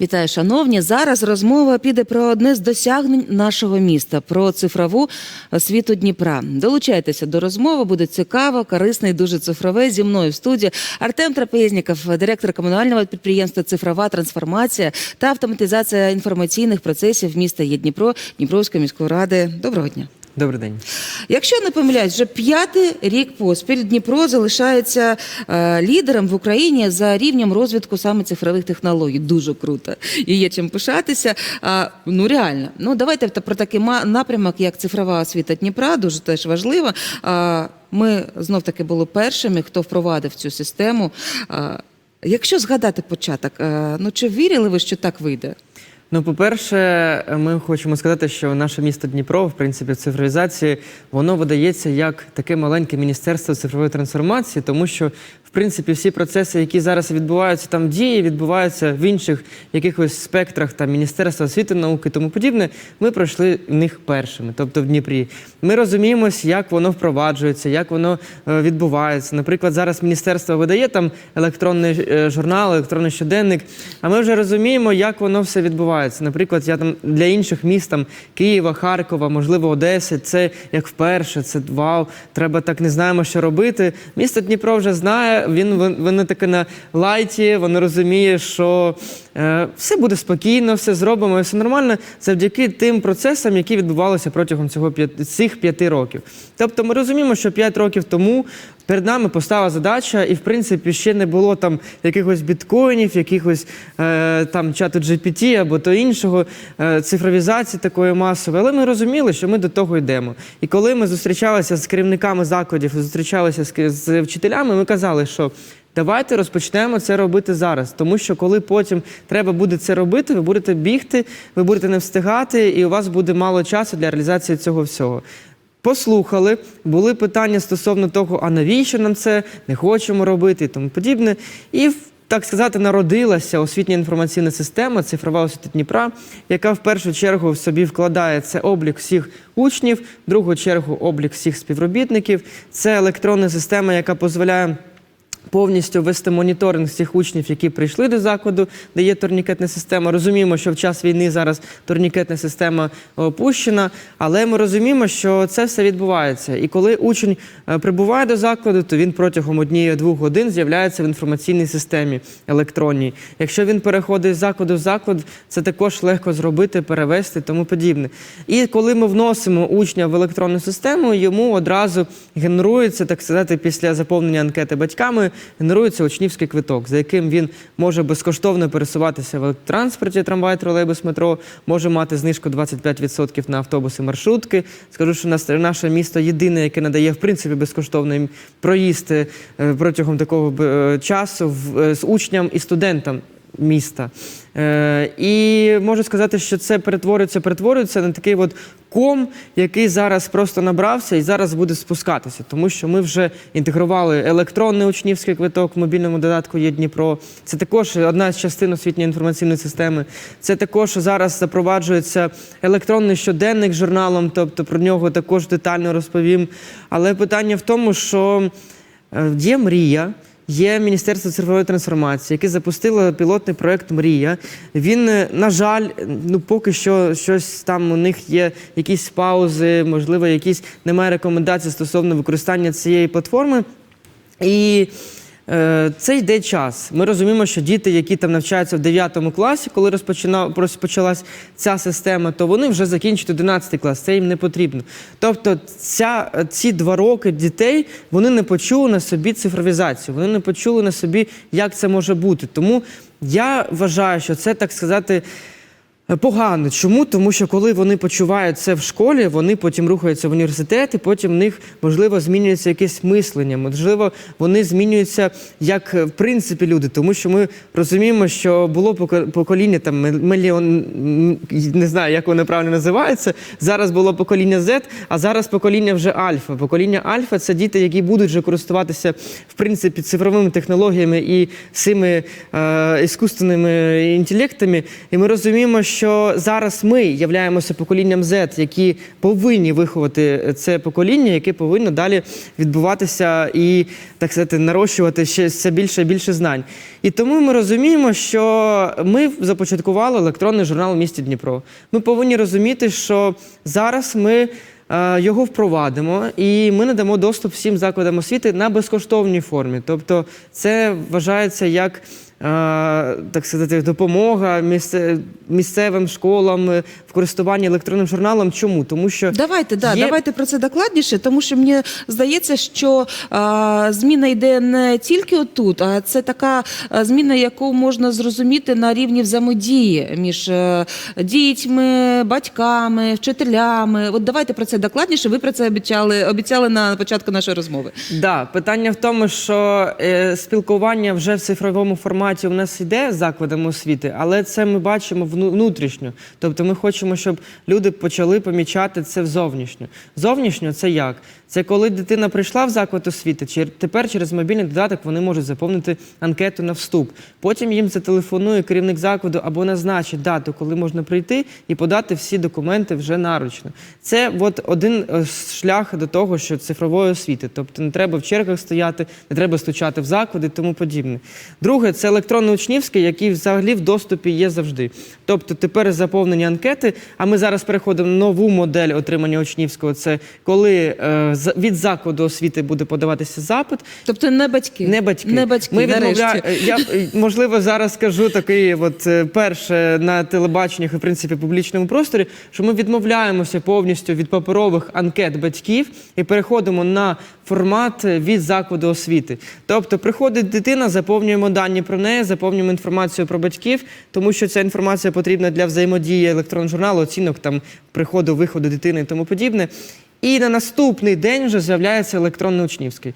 Вітаю, шановні. Зараз розмова піде про одне з досягнень нашого міста про цифрову освіту Дніпра. Долучайтеся до розмови, буде цікаво, корисно і дуже цифрове. Зі мною в студії Артем Трапезніков, директор комунального підприємства Цифрова трансформація та автоматизація інформаційних процесів міста є Дніпро Дніпровської міської ради. Доброго дня. Добрий день. Якщо не помиляюсь, вже п'ятий рік поспіль Дніпро залишається е, лідером в Україні за рівнем розвитку саме цифрових технологій. Дуже круто. І є чим пишатися. А, ну реально. Ну давайте про такий напрямок, як цифрова освіта Дніпра, дуже теж важливо. А, ми знов таки були першими, хто впровадив цю систему. А, якщо згадати початок, е, ну чи вірили ви, що так вийде? Ну, по-перше, ми хочемо сказати, що наше місто Дніпро, в принципі, в цифровізації, воно видається як таке маленьке міністерство цифрової трансформації, тому що, в принципі, всі процеси, які зараз відбуваються там дії, відбуваються в інших якихось спектрах там Міністерства освіти, науки тому подібне. Ми пройшли в них першими, тобто в Дніпрі. Ми розуміємось, як воно впроваджується, як воно е, відбувається. Наприклад, зараз міністерство видає там електронний е, журнал, електронний щоденник. А ми вже розуміємо, як воно все відбувається. Наприклад, я там для інших міст там Києва, Харкова, можливо, Одеси. Це як вперше, це вау. Треба так не знаємо, що робити. Місто Дніпро вже знає. Він вони таке на лайті. Воно розуміє, що все буде спокійно, все зробимо, все нормально завдяки тим процесам, які відбувалися протягом цього цих п'яти років. Тобто, ми розуміємо, що п'ять років тому. Перед нами постала задача, і в принципі ще не було там якихось біткоїнів, якихось е, там чату GPT або то іншого, е, цифровізації такої масової. Але ми розуміли, що ми до того йдемо. І коли ми зустрічалися з керівниками закладів, зустрічалися з вчителями, ми казали, що. Давайте розпочнемо це робити зараз, тому що коли потім треба буде це робити, ви будете бігти, ви будете не встигати, і у вас буде мало часу для реалізації цього всього. Послухали, були питання стосовно того, а навіщо нам це не хочемо робити і тому подібне. І так сказати, народилася освітня інформаційна система, цифрова освіта Дніпра, яка в першу чергу в собі вкладає це облік всіх учнів, в другу чергу облік всіх співробітників. Це електронна система, яка дозволяє повністю вести моніторинг всіх учнів, які прийшли до закладу, де є турнікетна система. Розуміємо, що в час війни зараз турнікетна система опущена, але ми розуміємо, що це все відбувається. І коли учень е, прибуває до закладу, то він протягом однієї-двох годин з'являється в інформаційній системі електронній. Якщо він переходить з закладу в заклад, це також легко зробити, перевести тому подібне. І коли ми вносимо учня в електронну систему, йому одразу генерується, так сказати, після заповнення анкети батьками, генерується учнівський квиток, за яким він може безкоштовно пересуватися в електротранспорті, трамвай, тролейбус, метро, може мати знижку 25% на автобуси, маршрутки. Скажу, що наше місто єдине, яке надає в принципі безкоштовний проїзд е, протягом такого е, часу е, з учням і студентам міста. Е, і можу сказати, що це перетворюється, перетворюється на такий от ком, який зараз просто набрався і зараз буде спускатися, тому що ми вже інтегрували електронний учнівський квиток в мобільному додатку є Дніпро. Це також одна з частин освітньої інформаційної системи. Це також зараз запроваджується електронний щоденник з журналом, тобто про нього також детально розповім. Але питання в тому, що е, є мрія. Є Міністерство цифрової трансформації, яке запустило пілотний проект Мрія. Він, е, на жаль, ну поки що щось там у них є якісь паузи, можливо, якісь немає рекомендацій стосовно використання цієї платформи. І це йде час. Ми розуміємо, що діти, які там навчаються в 9 класі, коли розпочалась ця система, то вони вже закінчують 11 клас. Це їм не потрібно. Тобто, ця, ці два роки дітей вони не почули на собі цифровізацію, вони не почули на собі, як це може бути. Тому я вважаю, що це так сказати. Е, Погано. Чому? Тому що коли вони почувають це в школі, вони потім рухаються в університет, і потім в них, можливо, змінюється якесь мислення, можливо, вони змінюються як е, в принципі люди. Тому що ми розуміємо, що було поко- покоління там мільйон, не знаю, як воно правильно називається. Зараз було покоління Z, а зараз покоління вже Альфа. Покоління Альфа це діти, які будуть вже користуватися в принципі цифровими технологіями і цими е, іскусственними інтелектами. І ми розуміємо, що що зараз ми являємося поколінням Z, які повинні виховати це покоління, яке повинно далі відбуватися і так сказати, нарощувати ще все більше і більше знань. І тому ми розуміємо, що ми започаткували електронний журнал місті Дніпро. Ми повинні розуміти, що зараз ми е, його впровадимо і ми надамо доступ всім закладам освіти на безкоштовній формі. Тобто, це вважається як. Е, Так сказати, допомога місце- місцевим школам е, в користуванні електронним журналом. Чому? Тому що Давайте, да, є- давайте про це докладніше, тому що мені здається, що а, зміна йде не тільки отут, а це така зміна, яку можна зрозуміти на рівні взаємодії між е, дітьми, батьками, вчителями. От давайте про це докладніше. Ви про це обіцяли, обіцяли на початку нашої розмови. Да, питання в тому, що е, спілкування вже в цифровому форматі у нас йде з закладами освіти, але це ми бачимо внутрішньо. Тобто ми хочемо, щоб люди почали помічати це зовнішньо. Зовнішньо це як? Це коли дитина прийшла в заклад освіти, чи тепер через мобільний додаток вони можуть заповнити анкету на вступ. Потім їм зателефонує керівник закладу або назначить дату, коли можна прийти і подати всі документи вже наручно. Це от один е, шлях до того, що цифрової освіти. Тобто не треба в чергах стояти, не треба стучати в заклади тому подібне. Друге, це електронний учнівський, який взагалі в доступі є завжди. Тобто тепер заповнені анкети, а ми зараз переходимо на нову модель отримання учнівського. Це коли е, від закладу освіти буде подаватися запит, Тобто не батьки, не батьки. не батьки. Ми відмовля... Я е, можливо зараз скажу такий, от е, перше на телебаченнях і в принципі публічному просторі, що ми відмовляємося повністю від паперових анкет батьків і переходимо на формат е, від закладу освіти. Тобто приходить дитина, заповнюємо дані про неї, заповнюємо інформацію про батьків, тому що ця інформація потрібна для взаємодії електронного журналу, оцінок там приходу, виходу дитини і тому подібне. І на наступний день вже з'являється електронний учнівський.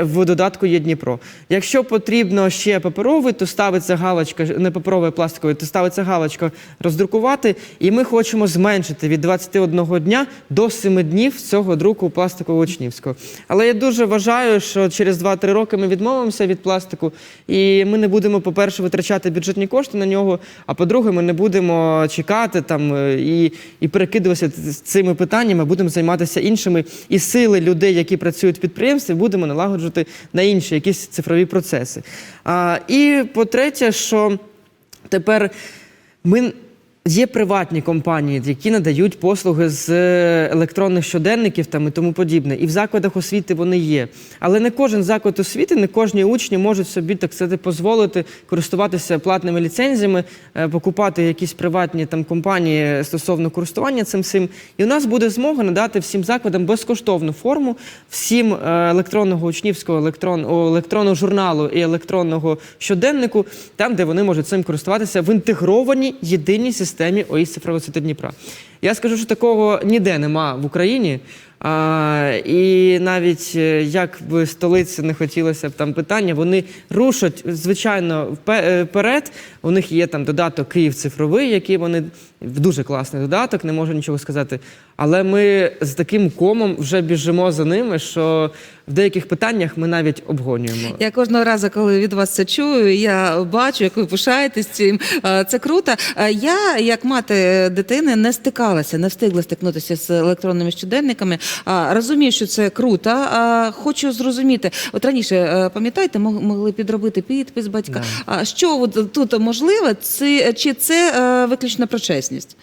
В додатку є Дніпро. Якщо потрібно ще паперовий, то ставиться галочка, не паперовий, а пластиковий, то ставиться галочка роздрукувати. І ми хочемо зменшити від 21 дня до 7 днів цього друку пластикового учнівського. Але я дуже вважаю, що через 2-3 роки ми відмовимося від пластику, і ми не будемо, по-перше, витрачати бюджетні кошти на нього. А по-друге, ми не будемо чекати там е, і, і перекидуватися цими питаннями, будемо займатися іншими. І сили людей, які працюють в підприємстві, будемо налагоджувати на інші якісь цифрові процеси. А, і по-третє, що тепер ми. Є приватні компанії, які надають послуги з е, електронних щоденників там і тому подібне. І в закладах освіти вони є. Але не кожен заклад освіти, не кожні учні можуть собі так сказати дозволити користуватися платними ліцензіями, е, покупати якісь приватні там компанії стосовно користування цим всім. І у нас буде змога надати всім закладам безкоштовну форму, всім е, електронного учнівського електрон, електронного журналу і електронного щоденнику, там, де вони можуть цим користуватися в інтегрованій єдиній системі ОІС цифрової освіти Дніпра. Я скажу, що такого ніде нема в Україні. А, і навіть е, як би столиці не хотілося б там питання, вони рушать звичайно е, вперед. У них є там додаток Київ цифровий, який вони дуже класний додаток, не можу нічого сказати. Але ми з таким комом вже біжимо за ними, що в деяких питаннях ми навіть обгонюємо. Я кожного разу, коли від вас це чую, я бачу, як ви пишаєтесь цим. Е, Це круто. Е, Я, як мати дитини, не стикалася, не встигла стикнутися з електронними щоденниками. Розумію, що це круто. Хочу зрозуміти. От раніше, е, пам'ятаєте, мог- могли підробити підпис батька. А що от тут можливо? Це, чи це виключно про чесність?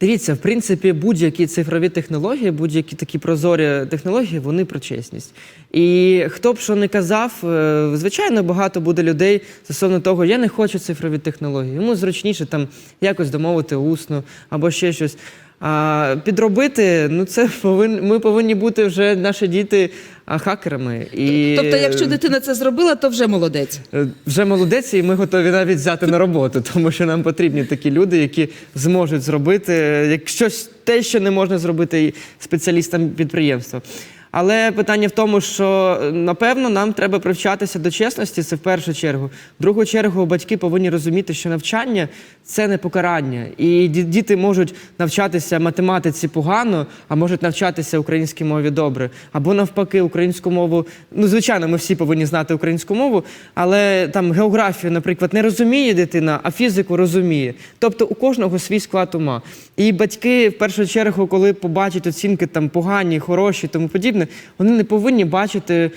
Дивіться, в принципі, будь-які цифрові технології, будь-які такі прозорі технології, вони про чесність. І хто б що не казав, е, звичайно, багато буде людей стосовно того, я не хочу цифрові технології. Йому зручніше там якось домовити усно або ще щось. А підробити, ну це повин, ми повинні бути вже наші діти хакерами. І, Тобто, якщо дитина це зробила, то вже молодець. Е, Вже молодець, і ми готові навіть взяти на роботу, тому що нам потрібні такі люди, які зможуть зробити якщо те, що не можна зробити і спеціалістам підприємства. Але питання в тому, що е, напевно нам треба привчатися до чесності, це в першу чергу. В другу чергу батьки повинні розуміти, що навчання це не покарання. І діти можуть навчатися математиці погано, а можуть навчатися українській мові добре. Або навпаки, українську мову. Ну, звичайно, ми всі повинні знати українську мову, але там географію, наприклад, не розуміє дитина, а фізику розуміє. Тобто у кожного свій склад ума. І батьки, в першу чергу, коли побачать оцінки там погані, хороші, тому подібне, вони не повинні бачити е,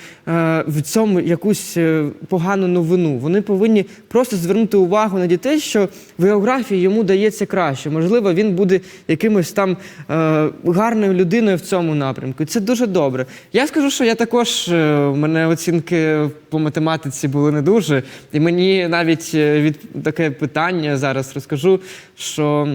в цьому якусь е, погану новину. Вони повинні просто звернути увагу на дітей, що в географії йому дається краще. Можливо, він буде якимось там е, гарною людиною в цьому напрямку. І це дуже добре. Я скажу, що я також у мене оцінки по математиці були не дуже, і мені навіть від таке питання зараз розкажу, що.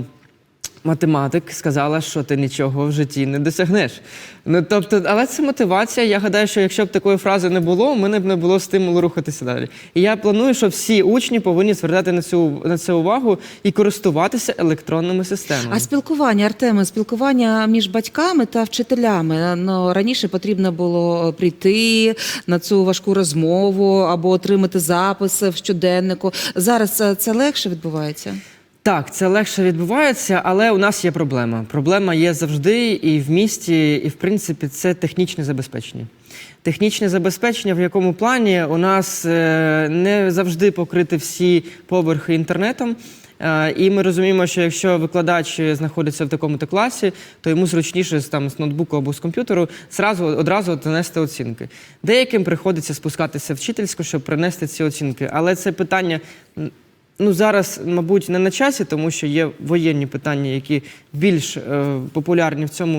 Математик сказала, що ти нічого в житті не досягнеш. Ну тобто, але це мотивація. Я гадаю, що якщо б такої фрази не було, у мене б не було стимулу рухатися далі. І я планую, що всі учні повинні звертати на цю на це увагу і користуватися електронними системами. А спілкування, Артеме, спілкування між батьками та вчителями. Ну, раніше потрібно було прийти на цю важку розмову або отримати запис в щоденнику. Зараз це, це легше відбувається. Так, це легше відбувається, але у нас є проблема. Проблема є завжди і в місті, і в принципі це технічне забезпечення. Технічне забезпечення, в якому плані у нас е, не завжди покрити всі поверхи інтернетом. Е, І ми розуміємо, що якщо викладач знаходиться в такому-то класі, то йому зручніше там з ноутбуку або з комп'ютеру зразу одразу донести оцінки. Деяким приходиться спускатися вчительську, щоб принести ці оцінки. Але це питання Ну, зараз, мабуть, не на часі, тому що є воєнні питання, які більш е, популярні в цьому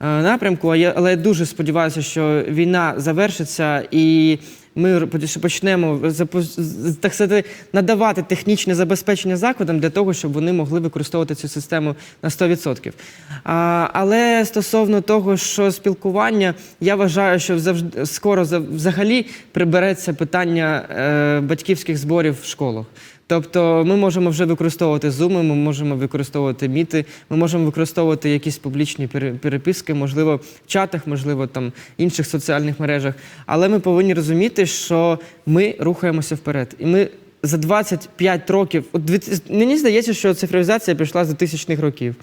е, напрямку. А я, але я дуже сподіваюся, що війна завершиться і ми почнемо так сказати, надавати технічне забезпечення закладам для того, щоб вони могли використовувати цю систему на 100%. А, але стосовно того, що спілкування, я вважаю, що завжди скоро за- взагалі прибереться питання е, батьківських зборів в школах. Тобто ми можемо вже використовувати зуми, ми можемо використовувати міти, ми можемо використовувати якісь публічні пере- переписки, можливо, в чатах, можливо, там інших соціальних мережах. Але ми повинні розуміти, що ми рухаємося вперед. І ми за 25 років, от мені здається, що цифровізація пішла з 2000-х років.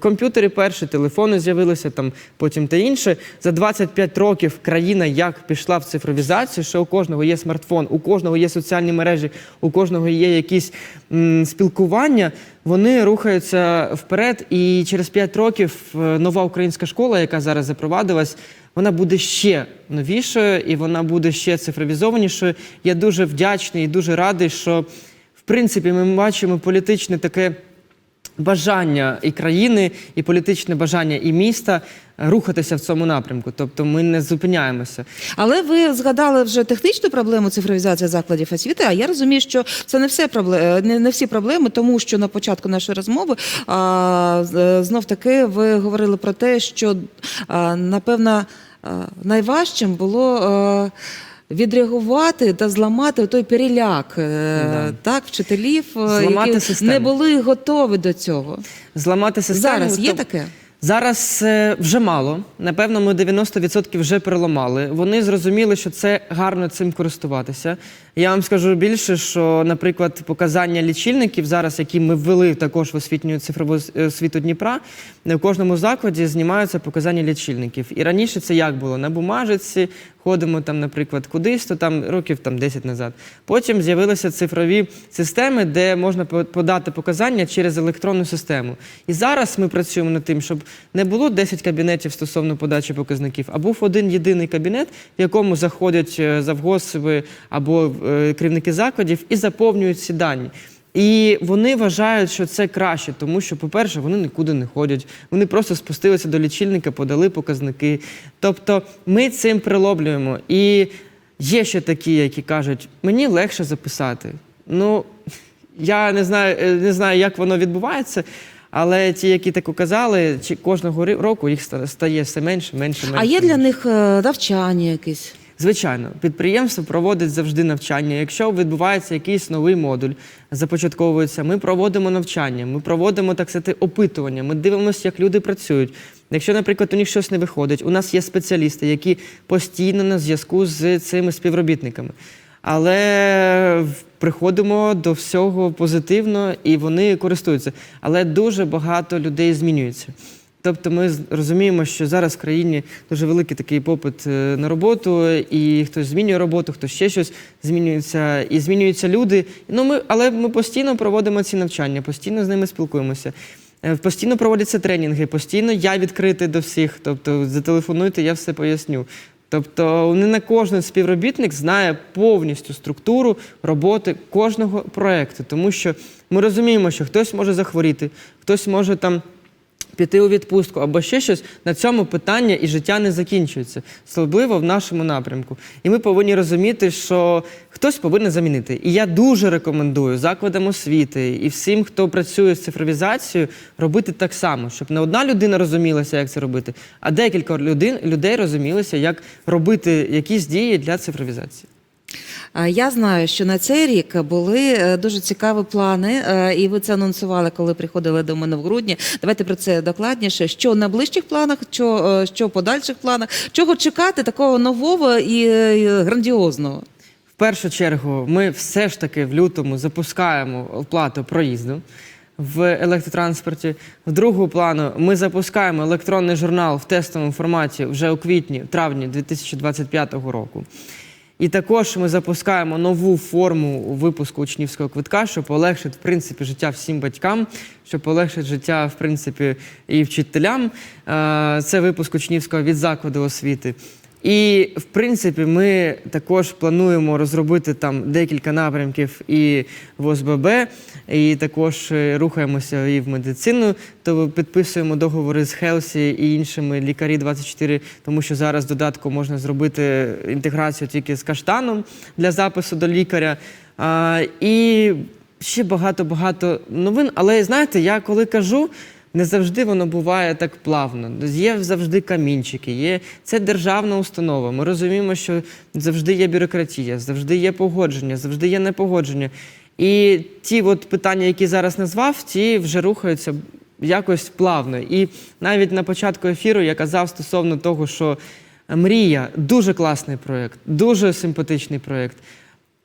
Комп'ютери перші, телефони з'явилися там, потім та інше. За 25 років країна як пішла в цифровізацію, що у кожного є смартфон, у кожного є соціальні мережі, у кожного є якісь м, спілкування. Вони рухаються вперед, і через 5 років е, нова українська школа, яка зараз запровадилась, вона буде ще новішою і вона буде ще цифровізованішою. Я дуже вдячний і дуже радий, що в принципі ми бачимо політичне таке бажання і країни, і політичне бажання і міста рухатися в цьому напрямку. Тобто ми не зупиняємося. Але ви згадали вже технічну проблему цифровізації закладів освіти. А я розумію, що це не все проблеми, не, не всі проблеми, тому що на початку нашої розмови а, знов таки ви говорили про те, що а, напевно найважчим було. Відреагувати та зламати той переляк е, Да. так, вчителів, е, Зламати які систему. не були готові до цього. Зламати систему. Зараз є таке? Зараз е, вже мало. Напевно, ми 90% вже переламали. Вони зрозуміли, що це гарно цим користуватися. Я вам скажу більше, що, наприклад, показання лічильників зараз, які ми ввели також в освітню цифрову світу освіту Дніпра, в кожному закладі знімаються показання лічильників. І раніше це як було? На бумажиці ходимо там, наприклад, кудись, то там років там 10 назад. Потім з'явилися цифрові системи, де можна по- подати показання через електронну систему. І зараз ми працюємо над тим, щоб не було 10 кабінетів стосовно подачі показників, а був один єдиний кабінет, в якому заходять е, або е, керівники закладів і заповнюють ці дані. І вони вважають, що це краще, тому що, по-перше, вони нікуди не ходять. Вони просто спустилися до лічильника, подали показники. Тобто ми цим прилоблюємо. І є ще такі, які кажуть, мені легше записати. Ну, я не знаю, е, не знаю, як воно відбувається. Але ті, які так казали, чи кожного року їх ста- стає все менше, менше, менше. А є для них е, навчання якесь? Звичайно, підприємство проводить завжди навчання. Якщо відбувається якийсь новий модуль, започатковується, ми проводимо навчання, ми проводимо так сказати, опитування, ми дивимося, як люди працюють. Якщо, наприклад, у них щось не виходить, у нас є спеціалісти, які постійно на зв'язку з цими співробітниками. Але приходимо до всього позитивно і вони користуються. Але дуже багато людей змінюється. Тобто ми розуміємо, що зараз в країні дуже великий такий попит е, на роботу, і хтось змінює роботу, хтось ще щось змінюється, і змінюються люди. Ну, ми, але ми постійно проводимо ці навчання, постійно з ними спілкуємося. Е, Постійно проводяться тренінги, постійно я відкритий до всіх. Тобто зателефонуйте, я все поясню. Тобто не на кожен співробітник знає повністю структуру роботи кожного проекту, тому що ми розуміємо, що хтось може захворіти, хтось може там піти у відпустку або ще щось, на цьому питання і життя не закінчується, особливо в нашому напрямку. І ми повинні розуміти, що хтось повинен замінити. І я дуже рекомендую закладам освіти і всім, хто працює з цифровізацією, робити так само, щоб не одна людина розумілася, як це робити, а декілька людей, розумілися, як робити якісь дії для цифровізації. Я знаю, що на цей рік були е, дуже цікаві плани, е, і ви це анонсували, коли приходили до мене в грудні. Давайте про це докладніше. Що на ближчих планах, що, е, що подальших планах, чого чекати такого нового і грандіозного? В першу чергу, ми все ж таки в лютому запускаємо оплату проїзду в електротранспорті. В другу плану ми запускаємо електронний журнал в тестовому форматі вже у квітні, травні 2025 року. І також ми запускаємо нову форму випуску учнівського квитка, щоб полегшити в принципі життя всім батькам, щоб полегшити життя в принципі і вчителям. Е, Це випуск учнівського від закладу освіти. І в принципі, ми також плануємо розробити там декілька напрямків і в ОСББ, і також е, рухаємося і в медицину. То підписуємо договори з Хелсі і іншими лікарі 24, тому що зараз додатку можна зробити інтеграцію тільки з каштаном для запису до лікаря. А, і ще багато-багато новин. Але знаєте, я коли кажу. Не завжди воно буває так плавно. Є завжди камінчики, є це державна установа. Ми розуміємо, що завжди є бюрократія, завжди є погодження, завжди є непогодження. І ті от питання, які зараз назвав, ті вже рухаються якось плавно. І навіть на початку ефіру я казав стосовно того, що мрія дуже класний проєкт, дуже симпатичний проєкт.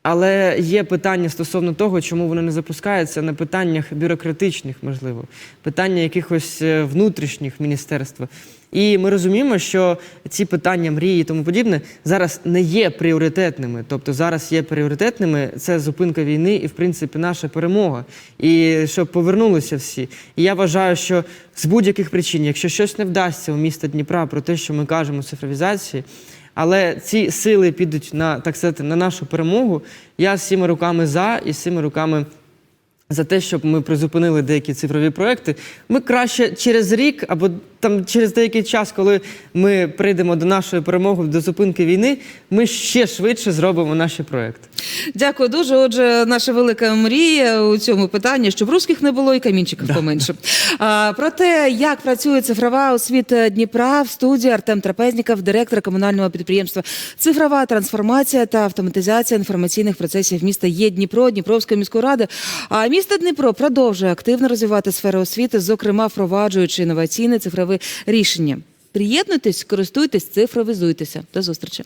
Але є питання стосовно того, чому воно не запускається на питаннях бюрократичних, можливо, питання якихось е, внутрішніх міністерства. І ми розуміємо, що ці питання мрії і тому подібне зараз не є пріоритетними. Тобто зараз є пріоритетними це зупинка війни і, в принципі, наша перемога. І щоб повернулися всі. І я вважаю, що з будь-яких причин, якщо щось не вдасться у міста Дніпра про те, що ми кажемо цифровізації, але ці сили підуть на так сказати на нашу перемогу. Я всіма руками за і з всіма руками за те, щоб ми призупинили деякі цифрові проекти. Ми краще через рік або там через деякий час, коли ми прийдемо до нашої перемоги, до зупинки війни, ми ще швидше зробимо наші проекти. Дякую дуже. Отже, наша велика мрія у цьому питанні, щоб русських не було і камінчиків поменше. А, про те, як працює цифрова освіта Дніпра в студії Артем Трапезніков, директор комунального підприємства Цифрова трансформація та автоматизація інформаційних процесів міста є Дніпро, Дніпровської міської ради. А місто Дніпро продовжує активно розвивати сферу освіти, зокрема впроваджуючи інноваційне цифрове рішення. Приєднуйтесь, користуйтесь, цифровізуйтеся. До зустрічі.